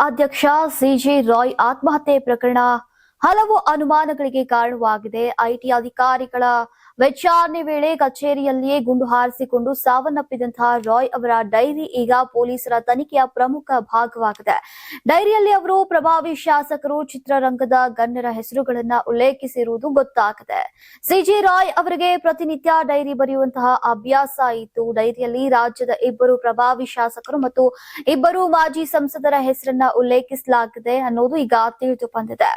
ಅಧ್ಯಕ್ಷ ಸಿಜಿ ರಾಯ್ ಆತ್ಮಹತ್ಯೆ ಪ್ರಕರಣ ಹಲವು ಅನುಮಾನಗಳಿಗೆ ಕಾರಣವಾಗಿದೆ. ಐಟಿ ಅಧಿಕಾರಿಗಳ ವಿಚಾರಣೆ ವೇಳೆ ಕಚೇರಿಯಲ್ಲಿಯೇ ಗುಂಡು ಹಾರಿಸಿಕೊಂಡು ಸಾವನ್ನಪ್ಪಿದಂತಹ ರಾಯ್ ಅವರ ಡೈರಿ ಈಗ ಪೊಲೀಸರ ತನಿಖೆಯ ಪ್ರಮುಖ ಭಾಗವಾಗಿದೆ. ಡೈರಿಯಲ್ಲಿ ಅವರು ಪ್ರಭಾವಿ ಶಾಸಕರು ಚಿತ್ರರಂಗದ ಗಣ್ಯರ ಹೆಸರುಗಳನ್ನ ಉಲ್ಲೇಖಿಸಿರುವುದು ಗೊತ್ತಾಗಿದೆ. ಸಿಜಿ ರಾಯ್ ಅವರಿಗೆ ಪ್ರತಿನಿತ್ಯ ಡೈರಿ ಬರೆಯುವಂತಹ ಅಭ್ಯಾಸ ಇತ್ತು. ಡೈರಿಯಲ್ಲಿ ರಾಜ್ಯದ ಇಬ್ಬರು ಪ್ರಭಾವಿ ಶಾಸಕರು ಮತ್ತು ಇಬ್ಬರು ಮಾಜಿ ಸಂಸದರ ಹೆಸರನ್ನ ಉಲ್ಲೇಖಿಸಲಾಗಿದೆ ಅನ್ನೋದು ಈಗ ತಿಳಿದು ಬಂದಿದೆ.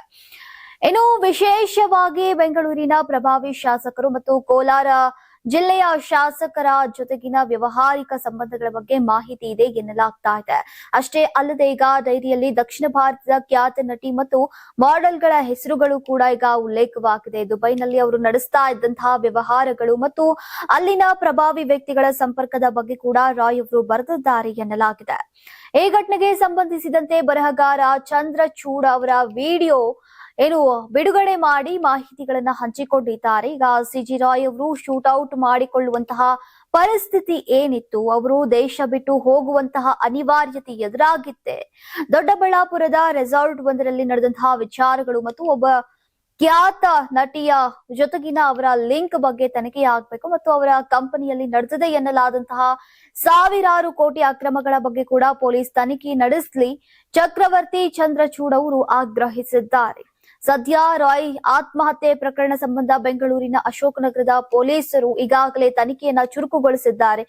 ಇನ್ನು ವಿಶೇಷವಾಗಿ ಬೆಂಗಳೂರಿನ ಪ್ರಭಾವಿ ಶಾಸಕರು ಮತ್ತು ಕೋಲಾರ ಜಿಲ್ಲೆಯ ಶಾಸಕರ ಜೊತೆಗಿನ ವ್ಯವಹಾರಿಕ ಸಂಬಂಧಗಳ ಬಗ್ಗೆ ಮಾಹಿತಿ ಇದೆ ಎನ್ನಲಾಗ್ತಾ ಇದೆ. ಅಷ್ಟೇ ಅಲ್ಲದೆ ಈಗ ಡೈರಿಯಲ್ಲಿ ದಕ್ಷಿಣ ಭಾರತದ ಖ್ಯಾತ ನಟಿ ಮತ್ತು ಮಾಡೆಲ್ಗಳ ಹೆಸರುಗಳು ಕೂಡ ಈಗ ಉಲ್ಲೇಖವಾಗಿದೆ. ದುಬೈನಲ್ಲಿ ಅವರು ನಡೆಸ್ತಾ ಇದ್ದಂತಹ ವ್ಯವಹಾರಗಳು ಮತ್ತು ಅಲ್ಲಿನ ಪ್ರಭಾವಿ ವ್ಯಕ್ತಿಗಳ ಸಂಪರ್ಕದ ಬಗ್ಗೆ ಕೂಡ ರಾಯ್ ಅವರು ಬರೆದಿದ್ದಾರೆ ಎನ್ನಲಾಗಿದೆ. ಈ ಘಟನೆಗೆ ಸಂಬಂಧಿಸಿದಂತೆ ಬರಹಗಾರ ಚಂದ್ರಚೂಡ್ ಅವರ ವಿಡಿಯೋ ಏನು ಬಿಡುಗಡೆ ಮಾಡಿ ಮಾಹಿತಿಗಳನ್ನ ಹಂಚಿಕೊಂಡಿದ್ದಾರೆ. ಈಗ ಸಿಜಿ ರಾಯ್ ಅವರು ಶೂಟೌಟ್ ಮಾಡಿಕೊಳ್ಳುವಂತಹ ಪರಿಸ್ಥಿತಿ ಏನಿತ್ತು? ಅವರು ದೇಶ ಬಿಟ್ಟು ಹೋಗುವಂತಹ ಅನಿವಾರ್ಯತೆ ಎದುರಾಗಿತ್ತೆ. ದೊಡ್ಡಬಳ್ಳಾಪುರದ ರೆಸಾರ್ಟ್ ಒಂದರಲ್ಲಿ ನಡೆದಂತಹ ವಿಚಾರಗಳು ಮತ್ತು ಒಬ್ಬ ಖ್ಯಾತ ನಟಿಯ ಜೊತೆಗಿನ ಅವರ ಲಿಂಕ್ ಬಗ್ಗೆ ತನಿಖೆ ಆಗಬೇಕು ಮತ್ತು ಅವರ ಕಂಪನಿಯಲ್ಲಿ ನಡೆದಿದೆ ಎನ್ನಲಾದಂತಹ ಸಾವಿರಾರು ಕೋಟಿ ಅಕ್ರಮಗಳ ಬಗ್ಗೆ ಕೂಡ ಪೊಲೀಸ್ ತನಿಖೆ ನಡೆಸಲಿ. ಚಕ್ರವರ್ತಿ ಚಂದ್ರಚೂಡ್ ಅವರು ಆಗ್ರಹಿಸಿದ್ದಾರೆ. ಸದ್ಯ ರಾಯ್ ಆತ್ಮಹತ್ಯೆ ಪ್ರಕರಣ ಸಂಬಂಧ ಬೆಂಗಳೂರಿನ ಅಶೋಕನಗರದ ಪೊಲೀಸರು ಈಗಾಗಲೇ ತನಿಖೆಯನ್ನ ಚುರುಕುಗೊಳಿಸಿದ್ದಾರೆ.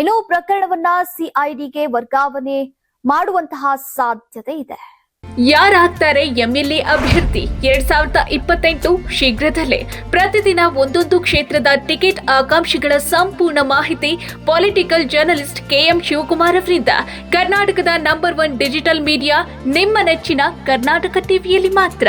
ಇನ್ನು ಪ್ರಕರಣವನ್ನ ಸಿಐಡಿಗೆ ವರ್ಗಾವಣೆ ಮಾಡುವಂತಹ ಸಾಧ್ಯತೆ ಇದೆ. ಯಾರಾಗ್ತಾರೆ ಎಂಎಲ್ಎ ಅಭ್ಯರ್ಥಿ? ಎರಡ್ ಸಾವಿರದ ಇಪ್ಪತ್ತೆಂಟು ಶೀಘ್ರದಲ್ಲೇ. ಪ್ರತಿದಿನ ಒಂದೊಂದು ಕ್ಷೇತ್ರದ ಟಿಕೆಟ್ ಆಕಾಂಕ್ಷಿಗಳ ಸಂಪೂರ್ಣ ಮಾಹಿತಿ ಪೊಲಿಟಿಕಲ್ ಜರ್ನಲಿಸ್ಟ್ ಕೆಎಂ ಶಿವಕುಮಾರ್ ಅವರಿಂದ. ಕರ್ನಾಟಕದ ನಂಬರ್ ಒನ್ ಡಿಜಿಟಲ್ ಮೀಡಿಯಾ, ನಿಮ್ಮ ನೆಚ್ಚಿನ ಕರ್ನಾಟಕ ಟಿವಿಯಲ್ಲಿ ಮಾತ್ರ.